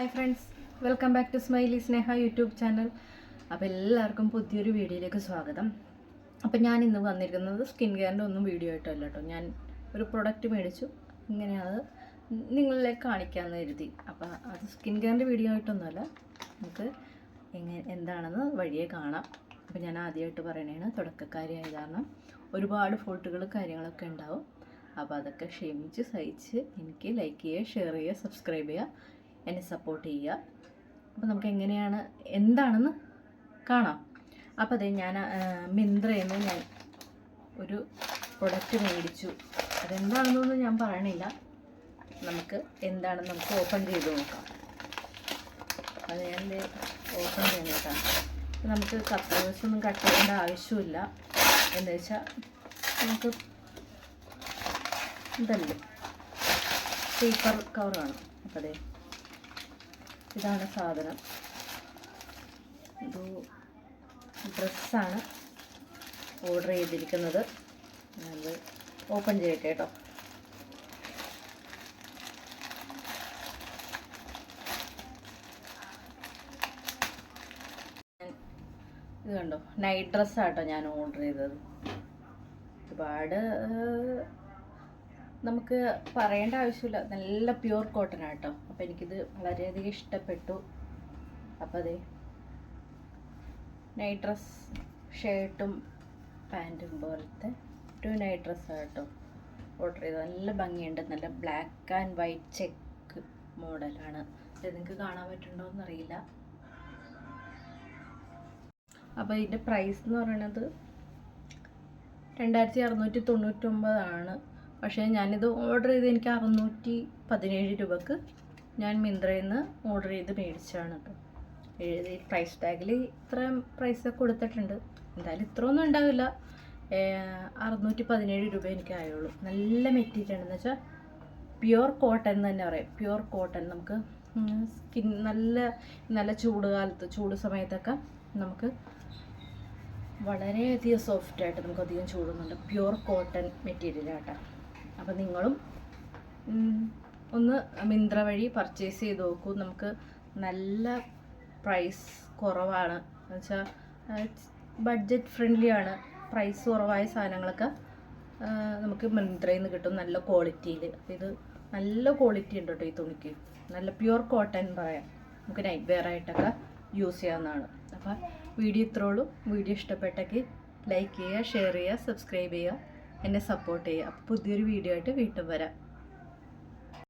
Hi friends welcome back to Smiley Sneha YouTube channel അപ്പോൾ എല്ലാവർക്കും പുതിയൊരു വീഡിയോയിലേക്ക് സ്വാഗതം. അപ്പോൾ ഞാൻ ഇന്ന് വന്നിരിക്കുന്നത് സ്കിൻ കെയറിന്റെ ഒന്നും വീഡിയോ ആയിട്ടല്ല കേട്ടോ. ഞാൻ ഒരു പ്രൊഡക്റ്റ് മേടിച്ചു. ഇങ്ങനെ അത് നിങ്ങളിലേക്ക് കാണിക്കാമെന്ന് കരുതി. അപ്പോൾ അത് സ്കിൻ കെയറിന്റെ വീഡിയോ ആയിട്ടൊന്നുമല്ല. നമുക്ക് എങ്ങനെ എന്താണെന്ന് വഴിയെ കാണാം. അപ്പോൾ ഞാൻ ആദ്യമായിട്ട് പറയണതാണ് തുടക്കക്കാരിയായ കാരണം ഒരുപാട് ഫോൾട്ടുകൾ കാര്യങ്ങളൊക്കെ ഉണ്ടാവും. അപ്പോൾ അതൊക്കെ ക്ഷമിച്ച് സഹിച്ച് എനിക്ക് ലൈക്ക് ചെയ്യുക ഷെയർ ചെയ്യുക സബ്സ്ക്രൈബ് ചെയ്യുക. എന്നെ സപ്പോർട്ട് ചെയ്യുക. അപ്പോൾ നമുക്ക് എങ്ങനെയാണ് എന്താണെന്ന് കാണാം. അപ്പോൾ അതെ ഞാൻ മിന്ത്രയിൽ നിന്ന് ഞാൻ ഒരു പ്രൊഡക്റ്റ് മേടിച്ചു. അതെന്താണെന്നൊന്നും ഞാൻ പറയണില്ല. നമുക്ക് എന്താണെന്ന് നമുക്ക് ഓപ്പൺ ചെയ്ത് നോക്കാം. അത് ഞാൻ ഓപ്പൺ ചെയ്യാനായിട്ടാണ് നമുക്ക് കപ്പേഴ്സ് ഒന്നും കട്ട് ചെയ്യേണ്ട ആവശ്യമില്ല. എന്താ വെച്ചാൽ നമുക്ക് ഇതല്ലേ പേപ്പർ കവറാണ് അപ്പോൾ അതെ ഇതാണ് സാധനം. ഒരു ഡ്രസ്സാണ് ഓർഡർ ചെയ്തിരിക്കുന്നത്. ഞാനത് ഓപ്പൺ ചെയ്യട്ടെ കേട്ടോ. ഇത് കണ്ടോ? നൈറ്റ് ഡ്രസ്സാട്ടോ ഞാൻ ഓർഡർ ചെയ്തത്. ഒരുപാട് നമുക്ക് പറയേണ്ട ആവശ്യമില്ല. നല്ല പ്യുവർ കോട്ടൺ ആട്ടോ. അപ്പോൾ എനിക്കിത് വളരെയധികം ഇഷ്ടപ്പെട്ടു. അപ്പോൾ അതെ നൈറ്റ് ഡ്രസ് ഷർട്ടും പാന്റും പോലത്തെ ഒരു നൈറ്റ് ഡ്രസ്സാണ് കേട്ടോ ഓർഡർ ചെയ്തത്. നല്ല ഭംഗിയുണ്ട്. നല്ല ബ്ലാക്ക് ആൻഡ് വൈറ്റ് ചെക്ക് മോഡലാണ്. ഇത് നിങ്ങൾക്ക് കാണാൻ പറ്റുന്നുണ്ടോ എന്നറിയില്ല അപ്പോൾ ഇതിന്റെ പ്രൈസ് എന്ന് പറയുന്നത് രണ്ടായിരത്തി അറുന്നൂറ്റി തൊണ്ണൂറ്റൊമ്പതാണ്. പക്ഷേ ഞാനിത് ഓർഡർ ചെയ്ത് എനിക്ക് അറുന്നൂറ്റി പതിനേഴ് രൂപക്ക് ഞാൻ മിന്ത്രയിൽ നിന്ന് ഓർഡർ ചെയ്ത് മേടിച്ചതാണ് കേട്ടോ. എഴുതി പ്രൈസ് ടാഗിൽ ഇത്രയും പ്രൈസ് കൊടുത്തിട്ടുണ്ട്. എന്തായാലും ഇത്രയൊന്നും ഉണ്ടാവില്ല. അറുന്നൂറ്റി പതിനേഴ് രൂപ എനിക്ക് ആയുള്ളൂ. നല്ല മെറ്റീരിയൽ എന്ന് വെച്ചാൽ പ്യുവർ കോട്ടൺ എന്ന് തന്നെ പറയാം. പ്യുവർ കോട്ടൺ നമുക്ക് സ്കിൻ നല്ല നല്ല ചൂട് കാലത്ത് ചൂട് സമയത്തൊക്കെ നമുക്ക് വളരെയധികം സോഫ്റ്റായിട്ട് നമുക്ക് അധികം ചൂടുന്നുണ്ട്. പ്യുവർ കോട്ടൺ മെറ്റീരിയൽ അപ്പം നിങ്ങളും ഒന്ന് മിന്ത്ര വഴി പർച്ചേസ് ചെയ്ത് നോക്കൂ. നമുക്ക് നല്ല പ്രൈസ് കുറവാണ്. എന്നുവെച്ചാൽ ബഡ്ജറ്റ് ഫ്രണ്ട്ലി ആണ്. പ്രൈസ് കുറവായ സാധനങ്ങളൊക്കെ നമുക്ക് മിന്ത്രയിൽ നിന്ന് കിട്ടും നല്ല ക്വാളിറ്റിയിൽ അപ്പോൾ ഇത് നല്ല ക്വാളിറ്റി ഉണ്ട് കേട്ടോ ഈ തുണിക്ക്. നല്ല പ്യുവർ കോട്ടൺ പറയാം. നമുക്ക് നൈറ്റ് വെയർ ആയിട്ടൊക്കെ യൂസ് ചെയ്യാവുന്നതാണ്. അപ്പോൾ വീഡിയോ ഇത്രയുള്ളൂ വീഡിയോ ഇഷ്ടപ്പെട്ടെങ്കിൽ ലൈക്ക് ചെയ്യുക ഷെയർ ചെയ്യുക സബ്സ്ക്രൈബ് ചെയ്യുക. എന്നെ സപ്പോർട്ട് ചെയ്യുക അപ്പോൾ പുതിയൊരു വീഡിയോ ആയിട്ട് വീണ്ടും വരാം.